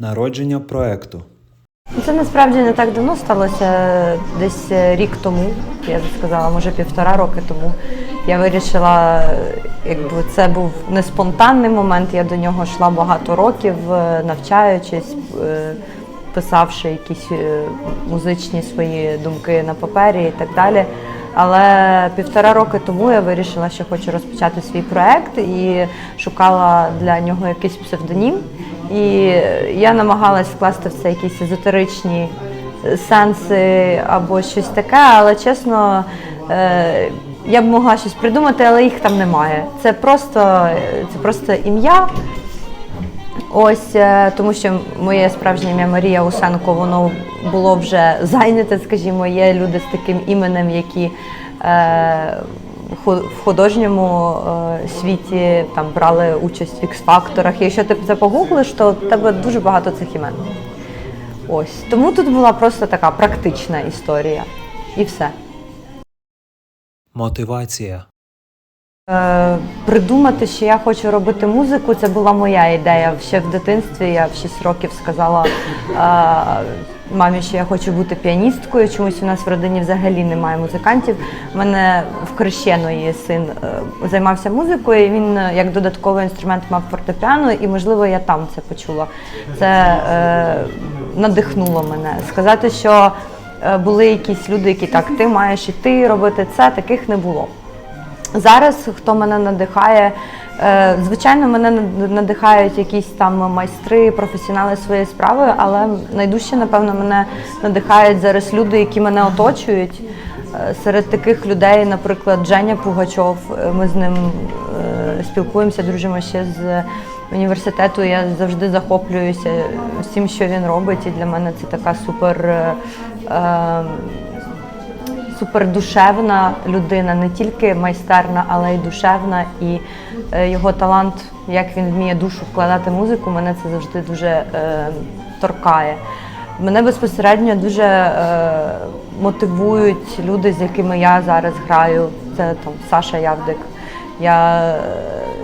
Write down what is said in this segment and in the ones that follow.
Народження проекту. Це насправді не так давно сталося десь е, рік тому, я б сказала, може півтора роки тому. Я вирішила, якби це був не спонтанний момент, я до нього йшла багато років, е, навчаючись, е, писавши якісь музичні свої думки на папері і так далі. Але півтора роки тому я вирішила, що хочу розпочати свій проект і шукала для нього якийсь псевдонім. І я намагалась вкласти в це якісь езотеричні сенси або щось таке, але чесно, е, я б могла щось придумати, але їх там немає. Це просто, це просто ім'я. Ось е, тому, що моє справжнє ім'я Марія Усенко, воно було вже зайняте, скажімо, є люди з таким іменем, які е, в художньому е, світі там брали участь в ікс-факторах. І Якщо ти це погуглиш, то в тебе дуже багато цих імен. Ось тому тут була просто така практична історія, і все. Мотивація. Е, Придумати, що я хочу робити музику, це була моя ідея. Ще в дитинстві я в 6 років сказала е, мамі, що я хочу бути піаністкою. Чомусь у нас в родині взагалі немає музикантів. У мене в хрещеної син е, займався музикою. і Він як додатковий інструмент мав фортепіано, і можливо я там це почула. Це надихнуло мене. Сказати, що були якісь люди, які так, ти маєш іти робити це, таких не було. Зараз хто мене надихає, е, звичайно, мене надихають якісь там майстри, професіонали своєї справи, але найдужче, напевно, мене надихають зараз люди, які мене оточують. Е, Серед таких людей, наприклад, Женя Пугачов, е, ми з ним спілкуємося, дружимо ще з університету. Я завжди захоплююся всім, що він робить, і для мене це така супер. Супердушевна людина, не тільки майстерна, але й душевна. І е, його талант, як він вміє душу вкладати музику, мене це завжди дуже е, торкає. Мене безпосередньо дуже е, мотивують люди, з якими я зараз граю. Це там Саша Явдик. Я, е,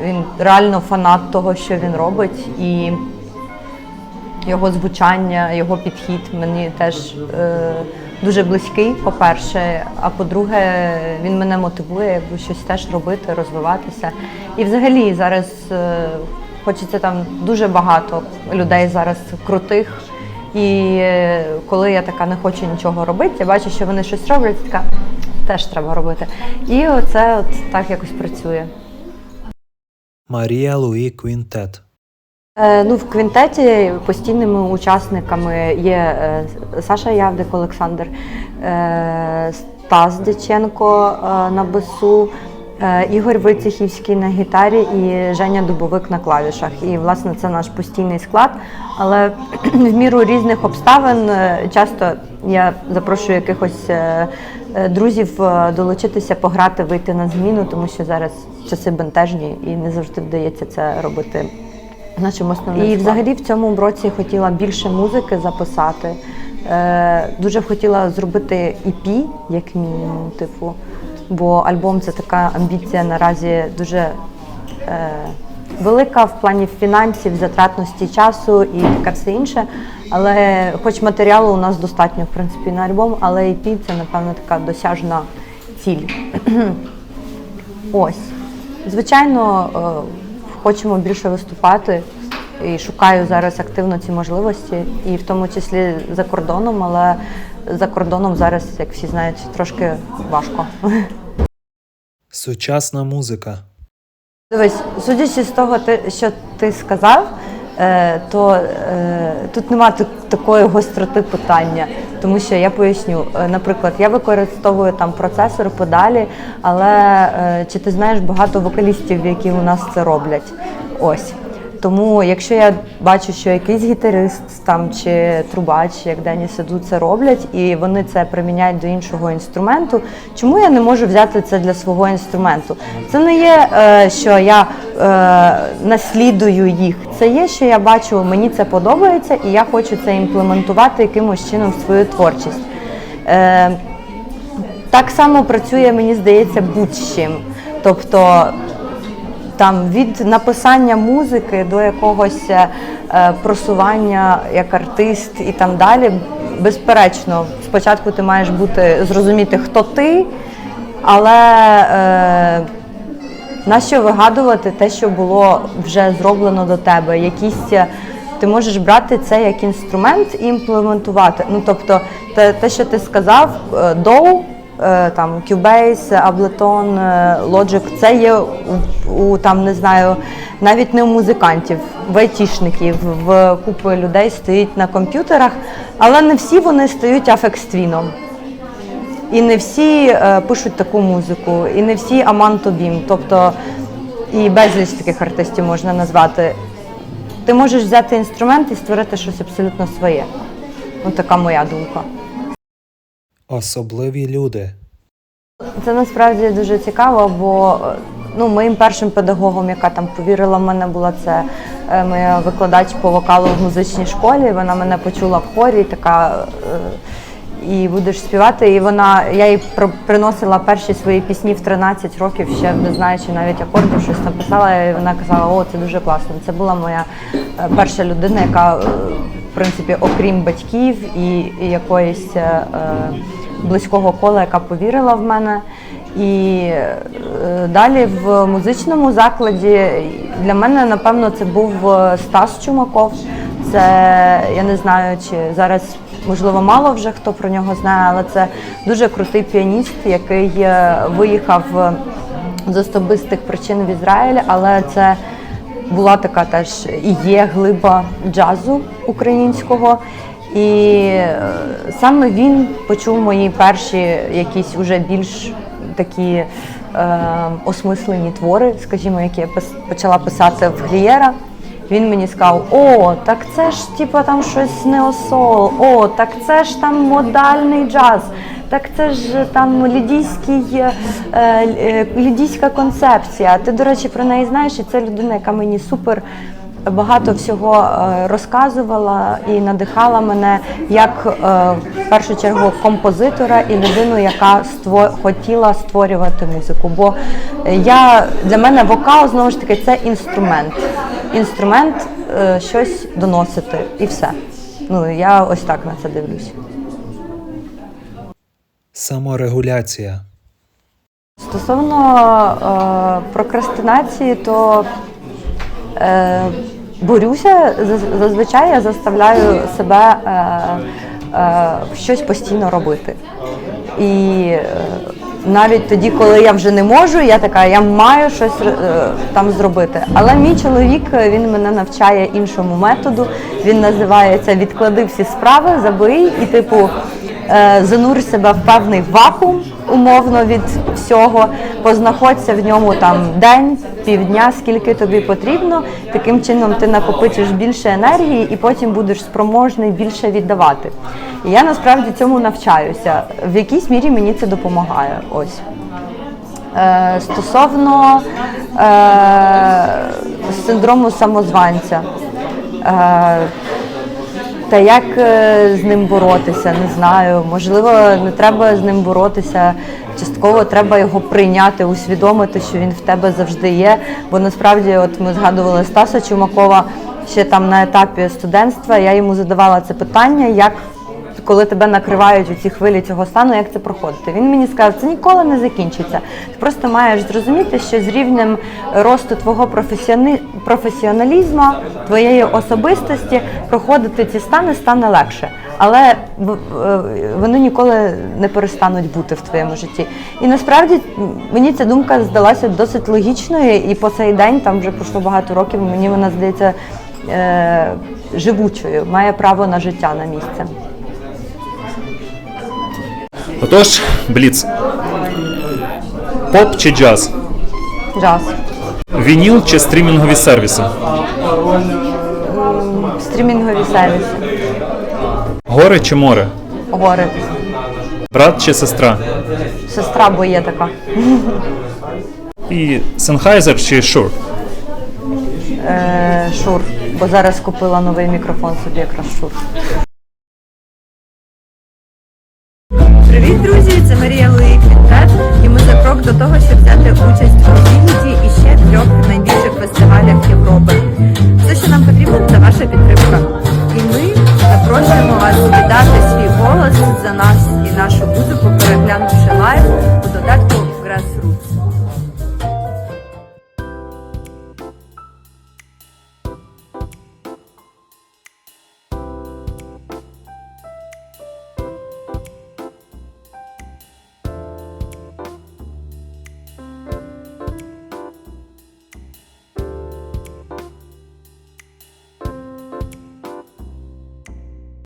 він реально фанат того, що він робить. І його звучання, його підхід мені теж е, дуже близький, по-перше. А по-друге, він мене мотивує якби щось теж робити, розвиватися. І взагалі зараз е, хочеться там дуже багато людей зараз крутих. І е, коли я така не хочу нічого робити, я бачу, що вони щось роблять, така теж треба робити. І оце от так якось працює. Марія Луї Квінтет. Е, Ну, в квінтеті постійними учасниками є е, Саша Явдик, Олександр, е, Стас Дяченко на басу, Ігор Вицехівський на гітарі і Женя Дубовик на клавішах. І, власне, це наш постійний склад. Але в міру різних обставин часто я запрошую якихось друзів долучитися, пограти, вийти на зміну, тому що зараз часи бентежні і не завжди вдається це робити нашим основним. І взагалі в цьому році хотіла більше музики записати. Е, дуже б хотіла зробити EP, як мінімум, типу. Бо альбом це така амбіція наразі дуже е, велика в плані фінансів, затратності часу і таке все інше. Але хоч матеріалу у нас достатньо, в принципі, на альбом, але EP це, напевно, така досяжна ціль. Ось. Звичайно, е, хочемо більше виступати і шукаю зараз активно ці можливості, і в тому числі за кордоном, але за кордоном зараз, як всі знають, трошки важко. Сучасна музика. Дивись, судячи з того, що ти сказав, то е, тут немає такої гостроти питання, тому що я поясню. Е, Наприклад, я використовую там процесор, педалі, але е, чи ти знаєш багато вокалістів, які у нас це роблять? Ось. Тому, якщо я бачу, що якийсь гітарист там чи трубач, як Дені Саду, це роблять, і вони це приміняють до іншого інструменту, чому я не можу взяти це для свого інструменту? Це не є, е, що я е, наслідую їх. Це є, що я бачу, мені це подобається, і я хочу це імплементувати якимось чином в свою творчість. Е, так само працює, мені здається, будь-чим. Тобто там від написання музики до якогось е, просування як артист і там далі. Безперечно, спочатку ти маєш бути зрозуміти, хто ти, але е, Нащо вигадувати те, що було вже зроблено до тебе? Якісь е, ти можеш брати це як інструмент і імплементувати. Ну тобто, те, те що ти сказав, е, е, там Cubase, Ableton, е, Logic, це є у, там не знаю, навіть не у музикантів, в айтішників, в купи людей стоїть на комп'ютерах, але не всі вони стають афекствіном. І не всі е, пишуть таку музику, і не всі Аманто Бім. Тобто і безліч таких артистів можна назвати. Ти можеш взяти інструмент і створити щось абсолютно своє. Ну, така моя думка. Особливі люди. Це насправді дуже цікаво, бо ну, моїм першим педагогом, яка там повірила в мене, була це е, моя викладач по вокалу в музичній школі. Вона мене почула в хорі, така е, і будеш співати. І вона я їй приносила перші свої пісні в 13 років, ще не знаючи навіть акордів, щось написала. І вона казала, о, це дуже класно. Це була моя е, перша людина, яка принципі, окрім батьків і, якоїсь. е, близького кола, яка повірила в мене. І е, далі в музичному закладі для мене, напевно, це був е, Стас Чумаков. Це я не знаю, чи зараз можливо мало вже хто про нього знає, але це дуже крутий піаніст, який е, виїхав е, з особистих причин в Ізраїль, але це була така теж і є глиба джазу українського. І е, саме він почув мої перші якісь уже більш такі е, осмислені твори, скажімо, які я почала писати в Глієра. Він мені сказав: О, так це ж типа там щось неосол, о, так це ж там модальний джаз, так це ж там лідійський, е, е, лідійська концепція. Ти, до речі, про неї знаєш, і це людина, яка мені супер багато всього е, розказувала і надихала мене як в першу чергу композитора і людину, яка ство, хотіла створювати музику. Бо я для мене вокал знову ж таки це інструмент. Інструмент щось доносити і все. Ну я ось так на це дивлюсь. Саморегуляція. Стосовно е, прокрастинації, то е, борюся. Зазвичай я заставляю себе е, е, щось постійно робити. І е, навіть тоді, коли я вже не можу, я така, я маю щось е, там зробити. Але мій чоловік е, він мене навчає іншому методу. Він називається Відклади всі справи, забий і типу е, себе в певний вакуум умовно від всього, познаходься в ньому там день, півдня, скільки тобі потрібно. Таким чином ти накопичиш більше енергії і потім будеш спроможний більше віддавати. І я насправді цьому навчаюся. В якійсь мірі мені це допомагає. Ось. Е, стосовно е, синдрому самозванця. Е, та як е, з ним боротися, не знаю. Можливо, не треба з ним боротися. Частково треба його прийняти, усвідомити, що він в тебе завжди є. Бо насправді, от ми згадували Стаса Чумакова ще там на етапі студентства. Я йому задавала це питання, як коли тебе накривають у ці хвилі цього стану, як це проходити. Він мені сказав, це ніколи не закінчиться. Ти просто маєш зрозуміти, що з рівнем росту твого професіони... професіоналізму, твоєї особистості проходити ці стани стане легше. Але вони ніколи не перестануть бути в твоєму житті. І насправді мені ця думка здалася досить логічною, і по цей день там вже пройшло багато років. Мені вона здається е- живучою, має право на життя на місце. Отож, Бліц. Поп чи джаз? Джаз. Вініл чи стрімінгові сервіси? Стрімінгові сервіси. Гори чи море? Гори. Брат чи сестра? Сестра бо є така. І Sennheiser чи Shure? Е, шур. Бо зараз купила новий мікрофон собі якраз шур. Привіт, друзі!